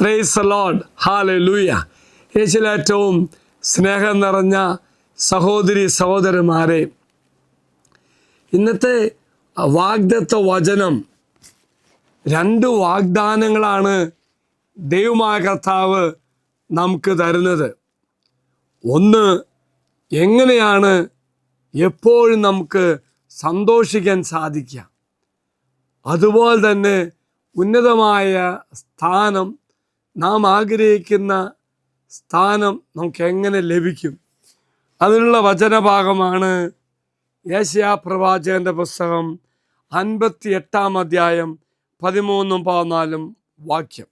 Price load Haley ലൂയ യേശുലേറ്റവും സ്നേഹം നിറഞ്ഞ സഹോദരി സഹോദരന്മാരെ ഇന്നത്തെ വാഗ്ദത്ത വചനം രണ്ട് വാഗ്ദാനങ്ങളാണ് ദൈവമായ കർത്താവ് നമുക്ക് തരുന്നത്. ഒന്ന് എങ്ങനെയാണ് എപ്പോഴും നമുക്ക് സന്തോഷിക്കാൻ സാധിക്കുക? അതുപോലെ തന്നെ ഉന്നതമായ സ്ഥാനം നാം ആഗ്രഹിക്കുന്ന സ്ഥാനം നമുക്ക് എങ്ങനെ ലഭിക്കും? അതിനുള്ള വചനഭാഗമാണ് ഏഷ്യാ പ്രവാചകന്റെ പുസ്തകം അൻപത്തി എട്ടാം അധ്യായം പതിമൂന്നും പതിനാലും വാക്യം.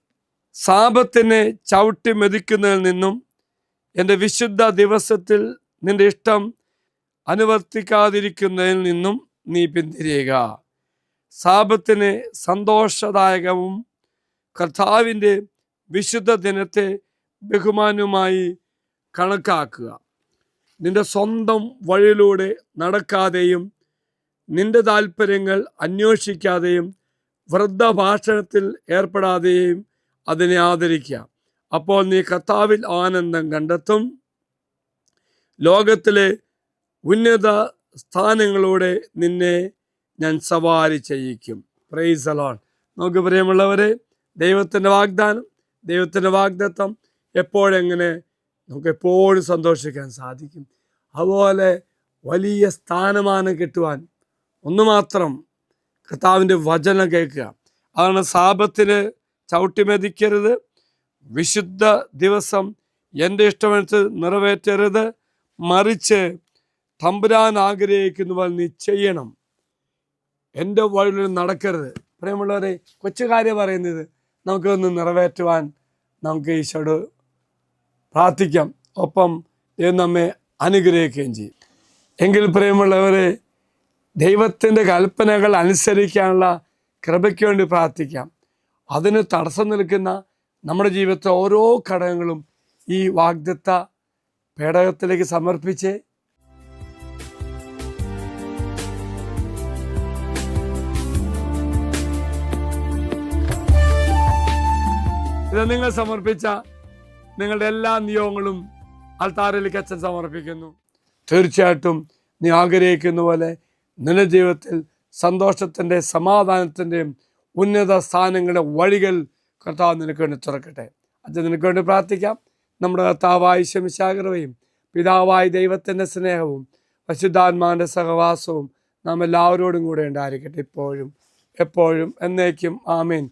സാപത്തിനെ ചവിട്ടി മെതിക്കുന്നതിൽ നിന്നും എന്റെ വിശുദ്ധ ദിവസത്തിൽ നിന്റെ ഇഷ്ടം അനുവർത്തിക്കാതിരിക്കുന്നതിൽ നിന്നും നീ പിന്തിരിയുക. സാപത്തിന് സന്തോഷദായകവും കർത്താവിന്റെ വിശുദ്ധ ദിനത്തെ ബഹുമാനുമായി കണക്കാക്കുക. നിന്റെ സ്വന്തം വഴിയിലൂടെ നടക്കാതെയും നിന്റെ താല്പര്യങ്ങൾ അന്വേഷിക്കാതെയും വൃദ്ധ ഭാഷണത്തിൽ ഏർപ്പെടാതെയും അതിനെ ആദരിക്കുക. അപ്പോൾ നീ കർത്താവിൽ ആനന്ദം കണ്ടെത്തും. ലോകത്തിലെ ഉന്നത സ്ഥാനങ്ങളോടെ നിന്നെ ഞാൻ സവാരി ചെയ്യിക്കും. പ്രൈസ് അലോൺ നമുക്ക് പ്രിയമുള്ളവരെ ദൈവത്തിന്റെ വാഗ്ദാനം ദൈവത്തിന്റെ വാഗ്ദത്വം എപ്പോഴെങ്ങനെ നമുക്ക് എപ്പോഴും സന്തോഷിക്കാൻ സാധിക്കും. അതുപോലെ വലിയ സ്ഥാനമാനം കിട്ടുവാൻ ഒന്ന് മാത്രം കർത്താവിന്റെ വചനം കേൾക്കുക. അതാണ് സാപത്തിന് ചവിട്ടിമെതിക്കരുത്. വിശുദ്ധ ദിവസം എന്റെ ഇഷ്ടമനുസരിച്ച് നിറവേറ്റരുത്. മറിച്ച് തമ്പുരാൻ ആഗ്രഹിക്കുന്നവൽ നീ ചെയ്യണം. എന്റെ വഴിയിൽ നടക്കരുത്. പ്രിയമുള്ളവരെ കൊച്ചു കാര്യം പറയുന്നത് നമുക്കൊന്ന് നിറവേറ്റുവാൻ നമുക്ക് ഈശോട് പ്രാർത്ഥിക്കാം. ഒപ്പം ദൈവം നമ്മെ അനുഗ്രഹിക്കുകയും ചെയ്യും. എങ്കിൽ പ്രിയമുള്ളവരെ ദൈവത്തിന്റെ കൽപ്പനകൾ അനുസരിക്കാനുള്ള കൃപയ്ക്ക് വേണ്ടി പ്രാർത്ഥിക്കാം. അതിന് തടസ്സം നിൽക്കുന്ന നമ്മുടെ ജീവിതത്തെ ഓരോ ഘടകങ്ങളും ഈ വാഗ്ദത്ത പേടകത്തിലേക്ക് സമർപ്പിച്ച് ഇത് നിങ്ങൾ സമർപ്പിച്ച നിങ്ങളുടെ എല്ലാ നിയോഗങ്ങളും അൾത്താറിലേക്ക് അച്ഛൻ സമർപ്പിക്കുന്നു. തീർച്ചയായിട്ടും നീ ആഗ്രഹിക്കുന്ന പോലെ നിന്റെ ജീവിതത്തിൽ സന്തോഷത്തിന്റെ സമാധാനത്തിന്റെയും ഉന്നത സ്ഥാനങ്ങളുടെ വഴികൾ കർത്താവ് നിനക്ക് വേണ്ടി തുറക്കട്ടെ. അച്ഛൻ നിനക്ക് വേണ്ടി പ്രാർത്ഥിക്കാം. നമ്മുടെ കർത്താവായ ശമിശാഗ്രതയും പിതാവായ ദൈവത്തിന്റെ സ്നേഹവും പശുദ്ധാത്മാവിന്റെ സഹവാസവും നാം എല്ലാവരോടും കൂടെ ഉണ്ടായിരിക്കട്ടെ ഇപ്പോഴും എപ്പോഴും എന്നേക്കും. ആമേൻ.